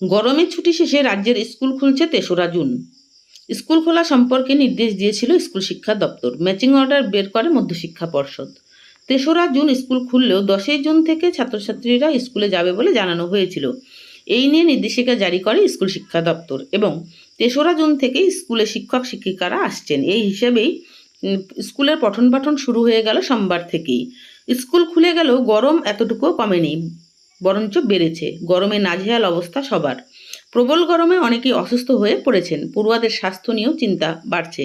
গরমের ছুটি শেষে রাজ্যের স্কুল খুলছে তেসরা জুন। স্কুল খোলা সম্পর্কে নির্দেশ দিয়েছিল স্কুল শিক্ষা দপ্তর। ম্যাচিং অর্ডার বের করে মধ্যশিক্ষা পর্ষদ। তেসরা জুন স্কুল খুললেও দশই জুন থেকে ছাত্রছাত্রীরা স্কুলে যাবে বলে জানানো হয়েছিল। এই নিয়ে নির্দেশিকা জারি করে স্কুল শিক্ষা দপ্তর এবং তেসরা জুন থেকে স্কুলে শিক্ষক শিক্ষিকারা আসছেন। এই হিসেবেই স্কুলের পঠন পাঠন শুরু হয়ে গেল সোমবার থেকেই। স্কুল খুলে গেলেও গরম এতটুকুও কমেনি। বরঞ্চ বেড়েছে। গরমে নাজেহাল অবস্থা সবার। প্রবল গরমে অনেকেই অসুস্থ হয়ে পড়েছেন। পড়ুয়াদের স্বাস্থ্য নিয়েও চিন্তা বাড়ছে।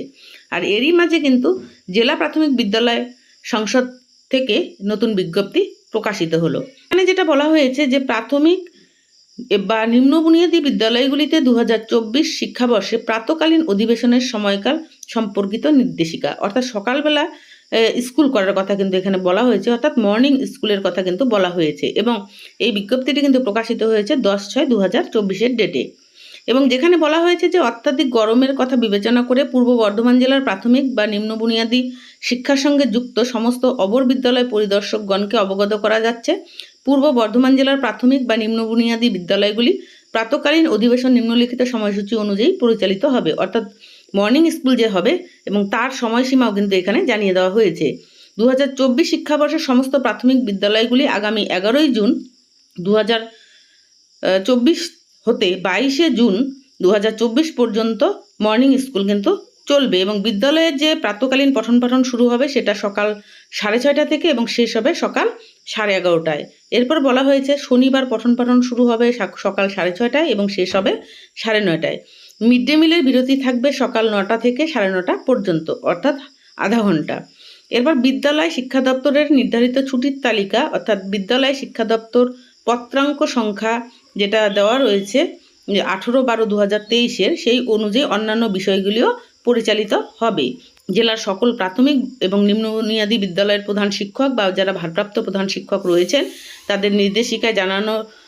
আর এরই মাঝে কিন্তু জেলা প্রাথমিক বিদ্যালয় সংসদ থেকে নতুন বিজ্ঞপ্তি প্রকাশিত হলো। এখানে যেটা বলা হয়েছে যে প্রাথমিক বা নিম্ন বুনিয়াদী বিদ্যালয়গুলিতে দু হাজার চব্বিশ শিক্ষাবর্ষে প্রাতকালীন অধিবেশনের সময়কাল সম্পর্কিত নির্দেশিকা। অর্থাৎ সকালবেলা স্কুল করার কথা কিন্তু এখানে বলা হয়েছে, অর্থাৎ মর্নিং স্কুলের কথা কিন্তু বলা হয়েছে। এবং এই বিজ্ঞপ্তিটি কিন্তু প্রকাশিত হয়েছে দশ ছয় দু হাজার চব্বিশের ডেটে এবং যেখানে বলা হয়েছে যে অত্যাধিক গরমের কথা বিবেচনা করে পূর্ব বর্ধমান জেলার প্রাথমিক বা নিম্ন বুনিয়াদী শিক্ষার সঙ্গে যুক্ত সমস্ত অবর বিদ্যালয় পরিদর্শকগণকে অবগত করা যাচ্ছে। পূর্ব বর্ধমান জেলার প্রাথমিক বা নিম্ন বুনিয়াদী বিদ্যালয়গুলি প্রাতকালীন অধিবেশন নিম্নলিখিত সময়সূচি অনুযায়ী পরিচালিত হবে। অর্থাৎ মর্নিং স্কুল যে হবে এবং তার সময়সীমাও কিন্তু এখানে জানিয়ে দেওয়া হয়েছে। দু হাজার চব্বিশ শিক্ষাবর্ষের সমস্ত প্রাথমিক বিদ্যালয়গুলি আগামী এগারোই জুন দু হাজার চব্বিশ হতে বাইশে জুন দু হাজার চব্বিশ পর্যন্ত মর্নিং স্কুল কিন্তু চলবে এবং বিদ্যালয়ের যে প্রাতকালীন পঠন পাঠন শুরু হবে সেটা সকাল সাড়ে ছয়টা থেকে এবং শেষ হবে সকাল সাড়ে এগারোটায়। এরপর বলা হয়েছে শনিবার পঠন পাঠন শুরু হবে সকাল সাড়ে ছয়টায় এবং শেষ হবে সাড়ে নয়টায়। মিড ডে মিলের বিরতি থাকবে সকাল নটা থেকে সাড়ে নটা পর্যন্ত অর্থাৎ আধা ঘণ্টা। এরপর বিদ্যালয় শিক্ষা দপ্তরের নির্ধারিত ছুটির তালিকা অর্থাৎ বিদ্যালয় শিক্ষা দপ্তর পত্রাঙ্ক সংখ্যা যেটা দেওয়া রয়েছে আঠেরো বারো দু হাজার তেইশের সেই অনুযায়ী অন্যান্য বিষয়গুলিও পরিচালিত হবে। জেলার সকল প্রাথমিক এবং নিম্ন বুনিয়াদী বিদ্যালয়ের প্রধান শিক্ষক বা যারা ভারপ্রাপ্ত প্রধান শিক্ষক রয়েছেন তাদের নির্দেশিকায় জানানোর আহ,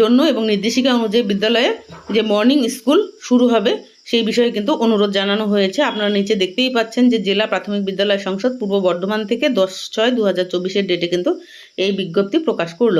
জন্য এবং নির্দেশিকা অনুযায়ী বিদ্যালয়ে যে মর্নিং স্কুল শুরু হবে, সেই বিষয়ে কিন্তু অনুরোধ জানানো হয়েছে। আপনারা নিচে দেখতেই পাচ্ছেন যে জেলা প্রাথমিক বিদ্যালয় সংসদ পূর্ব বর্ধমান থেকে দশ ছয় দু হাজার চব্বিশের ডেটে কিন্তু এই বিজ্ঞপ্তি প্রকাশ করল।